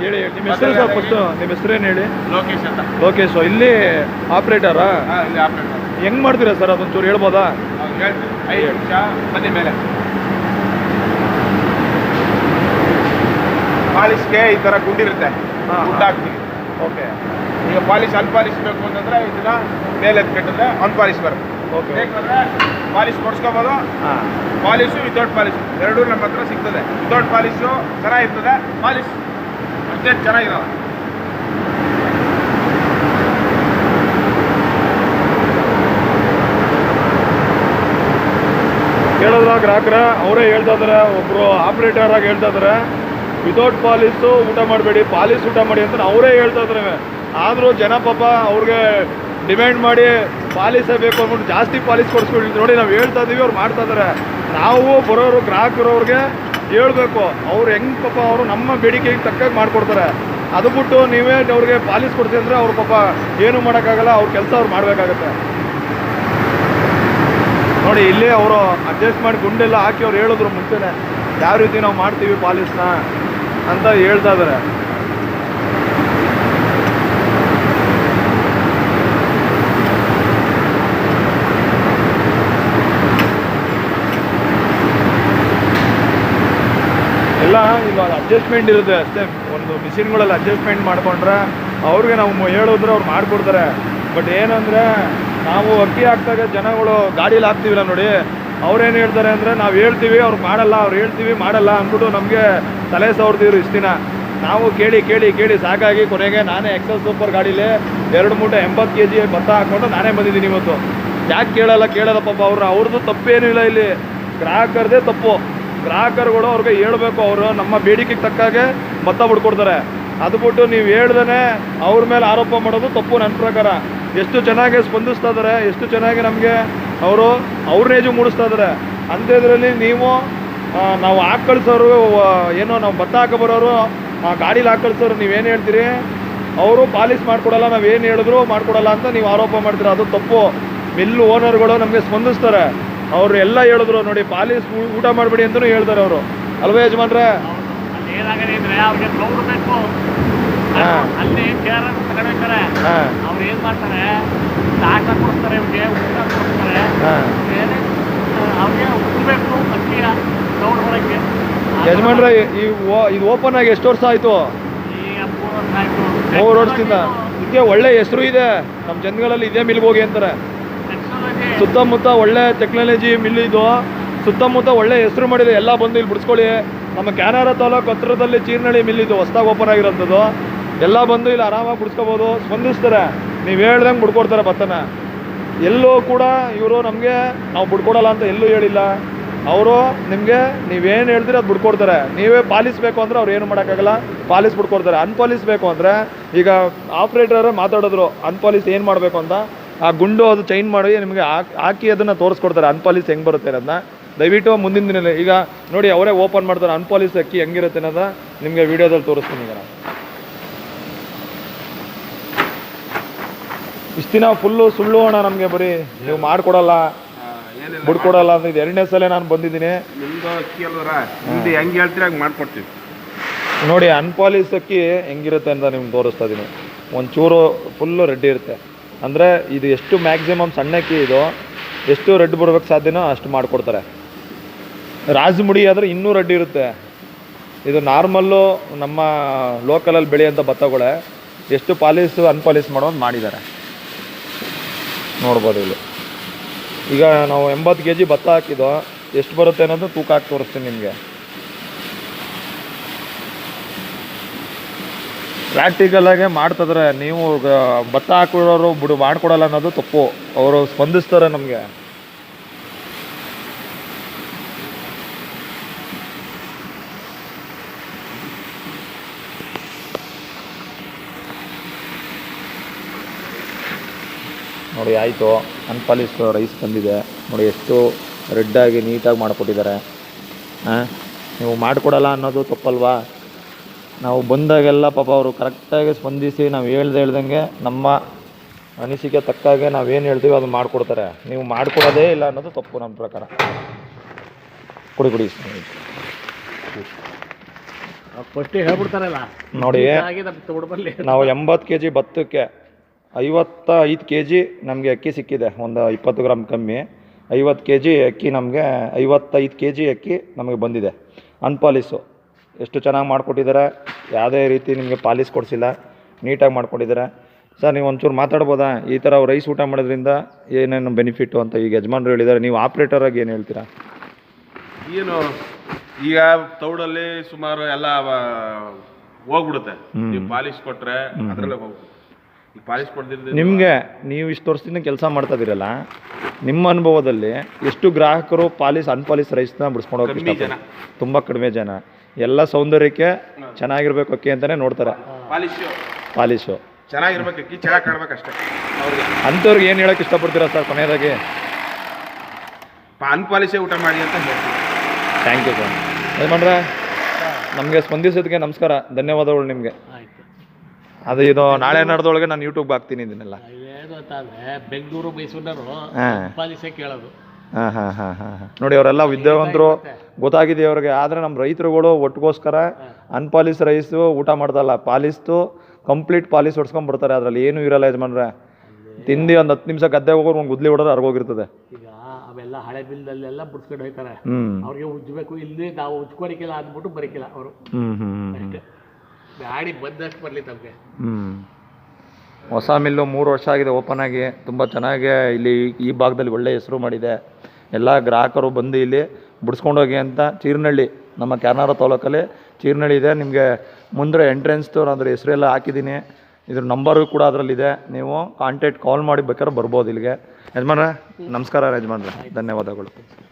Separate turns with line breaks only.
ಹೇಳಿ ನಿಮ್ಮ ಹೆಸರು ಸರ್ ಫಸ್ಟು ನಿಮ್ಮ ಹೆಸರೇನು ಹೇಳಿ?
ಲೋಕೇಶ್ ಅಂತ.
ಲೋಕೇಶ್. ಇಲ್ಲಿ ಆಪ್ರೇಟರಾ
ಹಾ, ಇಲ್ಲಿ ಆಪರೇಟರ್
ಹೆಂಗ್ ಮಾಡ್ತೀರಾ ಸರ್ ಅದೊಂಚೂರು ಹೇಳ್ಬೋದಾ?
ಹೇಳ್ತೀನಿ. ಐದು ನಿಮಿಷ ಬನ್ನಿ ಮೇಲೆ. ಪಾಲಿಶ್ಗೆ ಈ ಥರ ಗುಂಡಿರುತ್ತೆ
ಹಾ,
ಗುಡ್ಡ
ಹಾ.
ಹಾಕ್ತೀವಿ.
ಓಕೆ.
ಈಗ ಪಾಲಿಶ್ ಅನ್ಪಾಲಿಶ್ ಬೇಕು ಅಂತಂದ್ರೆ ಇದನ್ನ ಮೇಲೆ ಎತ್ಕಟ್ಟಿದ್ರೆ ಅನ್ಪಾಲಿಶ್ ಬರುತ್ತೆ.
ಓಕೆ
ಬೇಕಂದ್ರೆ ಪಾಲಿಶ್ ಕೊಡ್ಸ್ಕೊಬೋದು.
ಹಾಂ.
Polish without polish. ಎರಡೂ ನಮ್ಮ ಹತ್ರ ಸಿಗ್ತದೆ. ವಿತೌಟ್ ಪಾಲಿಶು ಚೆನ್ನಾಗಿರ್ತದೆ. ಪಾಲಿಶ್ ಅಷ್ಟೇ ಚೆನ್ನಾಗಿರಲ್ಲ
ಕೇಳಿದ್ರ ಗ್ರಾಹಕರ? ಅವರೇ ಹೇಳ್ತಾ ಇದಾರೆ, ಒಬ್ರು ಆಪರೇಟರ್ ಆಗಿ ಹೇಳ್ತಾ ಇದಾರೆ. ವಿತೌಟ್ ಪಾಲಿಸು ಊಟ ಮಾಡಬೇಡಿ. ಪಾಲಿಸ್ ಊಟ ಮಾಡಿ ಅಂತ ಅವರೇ ಹೇಳ್ತಾ ಇದ್ದಾರೆ ಆದರೂ ಜನ ಪಾಪ ಅವ್ರಿಗೆ ಡಿಮ್ಯಾಂಡ್ ಮಾಡಿ ಪಾಲಿಸೇ ಬೇಕು ಅಂದ್ಬಿಟ್ಟು ಜಾಸ್ತಿ ಪಾಲಿಸ್ ಕೊಡಿಸ್ಕೊಳ್ಳಿ ನೋಡಿ ನಾವು ಹೇಳ್ತಾ ಇದ್ದೀವಿ ಅವ್ರು ಮಾಡ್ತಾ ಇದಾರೆ. ನಾವು ಬರೋರು, ಗ್ರಾಹಕರು ಅವ್ರಿಗೆ ಹೇಳ್ಬೇಕು, ಅವ್ರು ಹೆಂಗ್ ಪಾಪ ಅವರು ನಮ್ಮ ಬೇಡಿಕೆಗೆ ತಕ್ಕಾಗಿ ಮಾಡ್ಕೊಡ್ತಾರೆ. ಅದು ಬಿಟ್ಟು ನೀವೇ ಅವ್ರಿಗೆ ಪಾಲಿಸ್ ಕೊಡ್ತೀವಿ ಅಂದರೆ ಅವ್ರು ಪಾಪ ಏನು ಮಾಡೋಕ್ಕಾಗಲ್ಲ, ಅವ್ರ ಕೆಲಸ ಅವ್ರು ಮಾಡಬೇಕಾಗತ್ತೆ. ನೋಡಿ, ಇಲ್ಲೇ ಅವರು ಅಡ್ಜಸ್ಟ್ ಮಾಡಿ ಗುಂಡೆಲ್ಲ ಹಾಕಿ ಅವ್ರು ಹೇಳಿದ್ರು ಮುಂಚೆನೆ, ಯಾವ ರೀತಿ ನಾವು ಮಾಡ್ತೀವಿ ಪಾಲಿಸ್ನ? ಅಂತ ಹೇಳ್ತಾ ಇದಾರೆ ಎಲ್ಲ ಈಗ ಅಡ್ಜಸ್ಟ್ಮೆಂಟ್ ಇರುತ್ತೆ ಅಷ್ಟೇ. ಒಂದು ಮಿಷಿನ್ಗಳಲ್ಲಿ ಅಡ್ಜಸ್ಟ್ಮೆಂಟ್ ಮಾಡಿಕೊಂಡ್ರೆ ಅವ್ರಿಗೆ ನಾವು ಹೇಳೋದ್ರೆ ಅವ್ರು ಮಾಡಿಕೊಡ್ತಾರೆ. ಬಟ್ ಏನಂದರೆ ನಾವು ಅಕ್ಕಿ ಹಾಕ್ದಾಗ ಜನಗಳು ಗಾಡೀಲಿ ಹಾಕ್ತೀವಿಲ್ಲ ನೋಡಿ. ಅವ್ರೇನು ಹೇಳ್ತಾರೆ ಅಂದರೆ ನಾವು ಹೇಳ್ತೀವಿ, ಅವ್ರು ಮಾಡಲ್ಲ, ಅವ್ರು ಹೇಳ್ತೀವಿ, ಮಾಡಲ್ಲ ಅಂದ್ಬಿಟ್ಟು ನಮಗೆ ತಲೆ ಸವರ್ತಿದ್ರು ಇಷ್ಟು ದಿನ. ನಾವು ಕೇಳಿ ಕೇಳಿ ಕೇಳಿ ಸಾಕಾಗಿ ಕೊನೆಗೆ ನಾನೇ ಎಕ್ಸಲ್ ಸೂಪರ್ ಗಾಡೀಲಿ ಎರಡು ಮೂಟೆ ಎಂಬತ್ತು ಕೆ ಜಿ ಭತ್ತ ಹಾಕ್ಕೊಂಡು ನಾನೇ ಬಂದಿದ್ದೀನಿ ಇವತ್ತು. ಯಾಕೆ ಕೇಳಲ್ಲ ಕೇಳಲ್ಲ ಪಾಪ ಅವ್ರನ್ನ ಅವ್ರದ್ದು ತಪ್ಪೇನೂ ಇಲ್ಲ ಇಲ್ಲಿ. ಗ್ರಾಹಕರದೇ ತಪ್ಪು. ಗ್ರಾಹಕರುಗಳು ಅವ್ರಿಗೆ ಹೇಳಬೇಕು ಅವರು ನಮ್ಮ ಬೇಡಿಕೆಗೆ ತಕ್ಕಾಗೆ ಭತ್ತ ಬಿಡ್ಕೊಡ್ತಾರೆ. ಅದು ಬಿಟ್ಟು ನೀವು ಹೇಳ್ದೇ ಅವ್ರ ಮೇಲೆ ಆರೋಪ ಮಾಡೋದು ತಪ್ಪು ನನ್ನ ಪ್ರಕಾರ. ಎಷ್ಟು ಚೆನ್ನಾಗಿ ಸ್ಪಂದಿಸ್ತಾ ಇದ್ದಾರೆ ಎಷ್ಟು ಚೆನ್ನಾಗಿ ನಮಗೆ ಅವರು ಅವ್ರನ್ನೇಜು ಮೂಡಿಸ್ತಾ ಇದ್ದಾರೆ. ಅಂಥದ್ರಲ್ಲಿ ನೀವು ನಾವು ಹಾಕಿ ಕಳ್ಸೋರು ಏನೋ ನಾವು ಭತ್ತ ಹಾಕಬರೋರು ಆ, ಗಾಡೀಲಿ ಹಾಕಿ ಕಳ್ಸೋರು ನೀವೇನು ಹೇಳ್ತೀರಿ? ಅವರು ಪಾಲಿಸ್ ಮಾಡ್ಕೊಡಲ್ಲ ನಾವು ಏನು ಹೇಳಿದ್ರು ಮಾಡ್ಕೊಡಲ್ಲ ಅಂತ ನೀವು ಆರೋಪ ಮಾಡ್ತೀರ? ಅದು ತಪ್ಪು. ಮಿಲ್ ಓನರ್ಗಳು ನಮಗೆ ಸ್ಪಂದಿಸ್ತಾರೆ. ಅವ್ರು ಎಲ್ಲ ಹೇಳಿದ್ರು ನೋಡಿ ಪಾಲಿಸ್ ಊಟ ಮಾಡಬೇಡಿ ಅಂತಲೂ ಹೇಳ್ತಾರೆ ಅವರು. ಅಲ್ವಾ ಯಜಮಾನ್ರೆ?
ಅಲ್ಲಿ
ಹಾಂ.
ಅವ್ರು ಏನ್ ಮಾಡ್ತಾರೆ? ದಾಟ ಕೊಡ್ತಾರೆ ಅವ್ರಿಗೆ ಊಟ ಕೊಡ್ತಾರೆ. ಅವ್ರಿಗೆ ಉಳ್ಬೇಕು ಅಕ್ಕಿಯ ಕ್ಲೌಡ್ ಬರಕ್ಕೆ.
ಯಜಮಾನ್ರೆ ಈ ಇದು ಓಪನ್ ಆಗಿ ಎಷ್ಟು ವರ್ಷ ಆಯಿತು?
ಮೂರು
ವರ್ಷದಿಂದ. ಇದಕ್ಕೆ ಒಳ್ಳೆ ಹೆಸರು ಇದೆ. ನಮ್ಮ ಜನಗಳಲ್ಲಿ ಇದೇ ಮಿಲ್ಗೆ ಹೋಗಿ ಅಂತಾರೆ. ಸುತ್ತಮುತ್ತ ಒಳ್ಳೆ ಟೆಕ್ನಾಲಜಿ ಮಿಲ್ ಇದು. ಸುತ್ತಮುತ್ತ ಒಳ್ಳೆ ಹೆಸರು ಮಾಡಿದೆ ಎಲ್ಲ ಬಂದು ಇಲ್ಲಿ ಬಿಡಿಸ್ಕೊಳ್ಳಿ. ನಮ್ಮ ಕ್ಯಾನಾರ ತಾಲೂಕು ಹತ್ರದಲ್ಲಿ ಚೀರ್ನಳ್ಳಿ ಮಿಲ್ ಇದು ಹೊಸ್ದಾಗಿ ಓಪನ್ ಆಗಿರೋಂಥದ್ದು. ಎಲ್ಲ ಬಂದು ಇಲ್ಲಿ ಆರಾಮಾಗಿ ಬಿಡಿಸ್ಕೋಬೋದು. ಸ್ಪಂದಿಸ್ತಾರೆ. ನೀವು ಹೇಳ್ದಂಗೆ ಬಿಡ್ಕೊಡ್ತಾರೆ ಭತ್ತನ. ಎಲ್ಲೂ ಕೂಡ ಇವರು ನಮಗೆ ನಾವು ಬಿಡ್ಕೊಡಲ್ಲ ಅಂತ ಎಲ್ಲೂ ಹೇಳಿಲ್ಲ. ಅವರು ನಿಮಗೆ ನೀವೇನು ಹೇಳ್ತೀರಿ ಅದು ಬಿಡ್ಕೊಡ್ತಾರೆ. ನೀವೇ ಪಾಲಿಸ್ಬೇಕು ಅಂದರೆ ಅವ್ರು ಏನು ಮಾಡೋಕ್ಕಾಗಲ್ಲ. ಪಾಲಿಸ್ ಬಿಡ್ಕೊಡ್ತಾರೆ. ಅನ್ಪಾಲಿಸ್ಬೇಕು ಅಂದರೆ ಈಗ ಆಪ್ರೇಟರ್ ಮಾತಾಡಿದ್ರು. ಅನ್ಪಾಲಿಸ್ ಏನು ಮಾಡಬೇಕು ಅಂತ. ಆ ಗುಂಡು ಅದು ಚೈನ್ ಮಾಡಿ ನಿಮಗೆ ಹಾಕಿ ಅದನ್ನು ತೋರಿಸ್ಕೊಡ್ತಾರೆ. ಅನ್ಪಾಲಿಸ್ ಹೆಂಗೆ ಬರುತ್ತೆ ಅನ್ನೋದನ್ನ. ದಯವಿಟ್ಟು ಮುಂದಿನ ದಿನ ಈಗ ನೋಡಿ ಅವರೇ ಓಪನ್ ಮಾಡ್ತಾರೆ. ಅನ್ಪಾಲಿಸ್ ಅಕ್ಕಿ ಹೆಂಗಿರುತ್ತೆ ಅನ್ನೋದನ್ನ ನಿಮಗೆ ವಿಡಿಯೋದಲ್ಲಿ ತೋರಿಸ್ತೀನಿ ಈಗ ನಾನು. ಇಷ್ಟು ದಿನ ಫುಲ್ಲು ಸುಳ್ಳು ಅಣ್ಣ ನಮಗೆ ಬರೀ ನೀವು ಮಾಡಿಕೊಡಲ್ಲ. ಬಿಡ್ಕೊಡಲ್ಲ ಅಂತ ಇದು ಎರಡನೇ ಸಲ ನಾನು ಬಂದಿದ್ದೀನಿ.
ನಿಮ್ದು ಅಕ್ಕಿ ಅಲ್ವರ? ನಿಮ್ದು ಹೆಂಗೆ ಹೇಳ್ತೀರ ಹಂಗೆ ಮಾಡ್ಕೊಡ್ತೀವಿ.
ನೋಡಿ ಅನ್ಪಾಲಿಸ್ ಅಕ್ಕಿ ಹೆಂಗಿರುತ್ತೆ ಅಂತ ನಿಮ್ಗೆ ತೋರಿಸ್ತಾ ಇದ್ದೀನಿ ಒಂಚೂರು ಫುಲ್ಲು ರೆಡ್ಡಿ ಇರುತ್ತೆ. ಅಂದರೆ ಇದು ಎಷ್ಟು ಮ್ಯಾಕ್ಸಿಮಮ್ ಸಣ್ಣ ಅಕ್ಕಿ ಇದು, ಎಷ್ಟು ರೆಡ್ ಬಿಡ್ಬೇಕು ಸಾಧ್ಯನೋ ಅಷ್ಟು ಮಾಡಿಕೊಡ್ತಾರೆ. ರಾಜಮುಡಿ ಆದರೆ ಇನ್ನೂ ರೆಡ್ ಇರುತ್ತೆ. ಇದು ನಾರ್ಮಲ್ಲು ನಮ್ಮ ಲೋಕಲಲ್ಲಿ ಬೆಳೆಯೋಂಥ ಭತ್ತಗಳೇ, ಎಷ್ಟು ಪಾಲಿಸ್ ಅನ್ಪಾಲಿಸ್ ಮಾಡೋದು ಮಾಡಿದ್ದಾರೆ. ನೋಡ್ಬೋದು ಇಲ್ಲಿ. ಈಗ ನಾವು ಎಂಬತ್ತು ಕೆ ಜಿ ಭತ್ತ ಹಾಕಿದ್ದು ಎಷ್ಟು ಬರುತ್ತೆ ಅನ್ನೋದು ತೂಕ ಹಾಕಿ ತೋರಿಸ್ತೀನಿ ನಿಮಗೆ. ಪ್ರಾಕ್ಟಿಕಲ್ ಆಗಿ ಮಾಡ್ತಿದ್ರೆ ನೀವು ಭತ್ತ ಹಾಕಿರೋರು ಬಿಡು, ಮಾಡ್ಕೊಡಲ್ಲ ಅನ್ನೋದು ತಪ್ಪು. ಅವರು ಸ್ಪಂದಿಸ್ತಾರೆ ನಮಗೆ. ನೋಡಿ, ಆಯಿತು. ಅನ್ಪಾಲಿಸ್ ರೈಸ್ ಬಂದಿದೆ. ನೋಡಿ, ಎಷ್ಟು ರೆಡ್ಡಾಗಿ ನೀಟಾಗಿ ಮಾಡಿಕೊಟ್ಟಿದ್ದಾರೆ. ಹಾಂ ನೀವು ಮಾಡಿಕೊಡಲ್ಲ ಅನ್ನೋದು ತಪ್ಪಲ್ವಾ? ನಾವು ಬಂದಾಗೆಲ್ಲ ಪಾಪ ಅವರು ಕರೆಕ್ಟಾಗಿ ಸ್ಪಂದಿಸಿ ನಾವು ಹೇಳ್ದೆ ಹೇಳ್ದಂಗೆ ನಮ್ಮ ಅನಿಸಿಕೆ ತಕ್ಕಾಗೆ ನಾವೇನು ಹೇಳ್ತೀವಿ ಅದು ಮಾಡಿಕೊಡ್ತಾರೆ. ನೀವು ಮಾಡಿಕೊಡೋದೇ ಇಲ್ಲ ಅನ್ನೋದು ತಪ್ಪು ನಮ್ಮ ಪ್ರಕಾರ. ಕುಡಿ ಕುಡಿ.
ಹೇಳ್ಬಿಡ್ತಾರಲ್ಲ.
ನೋಡಿ ನಾವು ಎಂಬತ್ತು ಕೆ ಜಿ ಭತ್ತಕ್ಕೆ ಐವತ್ತ ಐದು ಕೆ ಜಿ ನಮಗೆ ಅಕ್ಕಿ ಸಿಕ್ಕಿದೆ ಒಂದು ಇಪ್ಪತ್ತು ಗ್ರಾಮ್ ಕಮ್ಮಿ. ಐವತ್ತು ಕೆ ಜಿ ಅಕ್ಕಿ ನಮಗೆ ಐವತ್ತೈದು ಕೆ ಜಿ ಅಕ್ಕಿ ನಮಗೆ ಬಂದಿದೆ. ಅನ್ಪಾಲಿಸು ಎಷ್ಟು ಚೆನ್ನಾಗಿ ಮಾಡಿಕೊಟ್ಟಿದ್ದಾರೆ ಯಾವುದೇ ರೀತಿ ನಿಮಗೆ ಪಾಲಿಸ್ ಕೊಡಿಸಿಲ್ಲ ನೀಟಾಗಿ ಮಾಡ್ಕೊಂಡಿದ್ದಾರೆ ಸರ್ ನೀವು ಒಂಚೂರು ಮಾತಾಡ್ಬೋದಾ? ಈ ಥರ ರೈಸ್ ಊಟ ಮಾಡೋದ್ರಿಂದ ಏನೇನು ಬೆನಿಫಿಟ್ಟು ಅಂತ ಈಗ ಯಜಮಾನ್ರು ಹೇಳಿದ್ದಾರೆ. ನೀವು ಆಪ್ರೇಟರಾಗಿ ಏನು ಹೇಳ್ತೀರಾ?
ಏನು ಈಗ ತೌಡಲ್ಲಿ ಸುಮಾರು ಎಲ್ಲ ಹೋಗ್ಬಿಡುತ್ತೆ. ನೀವು ಪಾಲಿಶ್ ಕೊಟ್ರೆ ಅದರಲ್ಲೇ ಹೋಗ್ಬಿಡುತ್ತೆ. ಈ ಪಾಲಿಶ್
ನಿಮಗೆ ನೀವು ಇಷ್ಟು ವರ್ಷದಿಂದ ಕೆಲಸ ಮಾಡ್ತಾ ಇದ್ದೀರಲ್ಲ ನಿಮ್ಮ ಅನುಭವದಲ್ಲಿ ಎಷ್ಟು ಗ್ರಾಹಕರು ಪಾಲಿಸ್ ಅನ್ಪಾಲಿಸ್ ರೈಸ್ನ ಬಿಡಿಸ್ಕೊಂಡು ಹೋಗ್ತಾರೆ. ತುಂಬ ಕಡಿಮೆ ಜನ. ಎಲ್ಲ ಸೌಂದರ್ಯಕ್ಕೆ ಚೆನ್ನಾಗಿರ್ಬೇಕು ಅಕ್ಕಿ ಅಂತಾನೆ ನೋಡ್ತಾರೆ.
ಪಾಲಿಶ್.
ಪಾಲಿಶು.
ಚೆನ್ನಾಗಿರ್ಬೇಕು ಅಕ್ಕಿ ಚೆನ್ನಾಗಿ ಕಾಣ್ಬೇಕಷ್ಟೇ ಅವ್ರಿಗೆ.
ಅಂಥವ್ರಿಗೆ ಏನು ಹೇಳಕ್ಕೆ ಇಷ್ಟಪಡ್ತೀರಾ ಸರ್ ಕೊನೆಯದಾಗಿ?
ಅನ್ಪಾಲಿಶೇ ಊಟ ಮಾಡಿ ಅಂತ ಹೇಳ್ತೀನಿ.
ಥ್ಯಾಂಕ್ ಯು ಸರ್ ಯಜಮಾನ್ರೆ ನಮಗೆ ಸ್ಪಂದಿಸೋದಕ್ಕೆ ನಮಸ್ಕಾರ. ಧನ್ಯವಾದಗಳು ನಿಮಗೆ.
ಆಯ್ತು.
ಅದು ಇದು ನಾಳೆ ನಡೆದೊಳಗೆ ನಾನು ಯೂಟ್ಯೂಬ್ ಹಾಕ್ತೀನಿ ಇದನ್ನೆಲ್ಲ.
ಬೆಂಗಳೂರು ಮೈಸೂರಿನವರು
ಹಾಂ.
ಪಾಲಿಸೇ ಕೇಳೋದು.
ಹಾಂ ಹಾಂ ಹಾಂ ಹಾಂ ಹಾಂ. ನೋಡಿ ಅವರೆಲ್ಲ ವಿದ್ಯಾವಂತರು ಗೊತ್ತಾಗಿದೆ ಅವ್ರಿಗೆ ಆದರೆ ನಮ್ಮ ರೈತರುಗಳು ಒಟ್ಟಿಗೋಸ್ಕರ ಅನ್ಪಾಲಿಸ್ ರೈಸು ಊಟ ಮಾಡ್ದಲ್ಲ ಪಾಲಿಸ್ತು ಕಂಪ್ಲೀಟ್ ಪಾಲಿಸ್ ಹೊಡ್ಸ್ಕೊಂಡ್ ಬರ್ತಾರೆ ಅದರಲ್ಲಿ ಏನೂ ಇರಲ್ಲ ಯಜಮಾನ್ರೆ. ತಿಂದು ಒಂದು ಹತ್ತು ನಿಮಿಷ ಗದ್ದೆ ಹೋಗೋರು ಒಂದು ಗುದ್ಲಿ ಹೊಡೆದ್ರೆ ಅರ್ಗೋಗಿರ್ತದೆ
ಈಗ ಅವೆಲ್ಲ ಹಳೆ ಬಿಲ್ದಲ್ಲೆಲ್ಲ ಬಿಡ್ಸ್ಕೊಂಡು ಹೋಗ್ತಾರೆ.
ಹ್ಞೂ
ಅವ್ರಿಗೆ ಉಜ್ಬೇಕು ಇಲ್ಲಿ ನಾವು ಉಜ್ಕೊಳಿಕಿಲ್ಲ ಅಂದ್ಬಿಟ್ಟು ಬರೀಕಿಲ್ಲ ಅವರು.
ಹ್ಞೂ ಹ್ಞೂ
ಗಾಡಿ ಬಂದಷ್ಟು ಬರಲಿ ತಮಗೆ.
ಹ್ಞೂ ಹೊಸ ಮಿಲ್ಲು ಮೂರು ವರ್ಷ ಆಗಿದೆ ಓಪನ್ ಆಗಿ. ತುಂಬ ಚೆನ್ನಾಗಿ ಇಲ್ಲಿ ಈ ಭಾಗದಲ್ಲಿ ಒಳ್ಳೆ ಹೆಸರು ಮಾಡಿದೆ. ಎಲ್ಲ ಗ್ರಾಹಕರು ಬಂದು ಇಲ್ಲಿ ಬಿಡಿಸ್ಕೊಂಡೋಗಿ ಅಂತ ಚೀರ್ನಳ್ಳಿ, ನಮ್ಮ ಕ್ಯಾನಾರ ತಾಲೂಕಲ್ಲಿ ಚೀರ್ನಳ್ಳಿ ಇದೆ. ನಿಮಗೆ ಮುಂದೆ ಎಂಟ್ರೆನ್ಸ್ದು ಅದ್ರ ಹೆಸರೆಲ್ಲ ಹಾಕಿದ್ದೀನಿ. ಇದ್ರ ನಂಬರು ಕೂಡ ಅದರಲ್ಲಿದೆ. ನೀವು ಕಾಂಟ್ಯಾಕ್ಟ್ ಕಾಲ್ ಮಾಡಿ ಬೇಕಾದ್ರೆ ಬರ್ಬೋದು ಇಲ್ಲಿಗೆ. ಯಜಮಾನ ನಮಸ್ಕಾರ ಯಜಮಾನ್ರೆ. ಧನ್ಯವಾದಗಳು.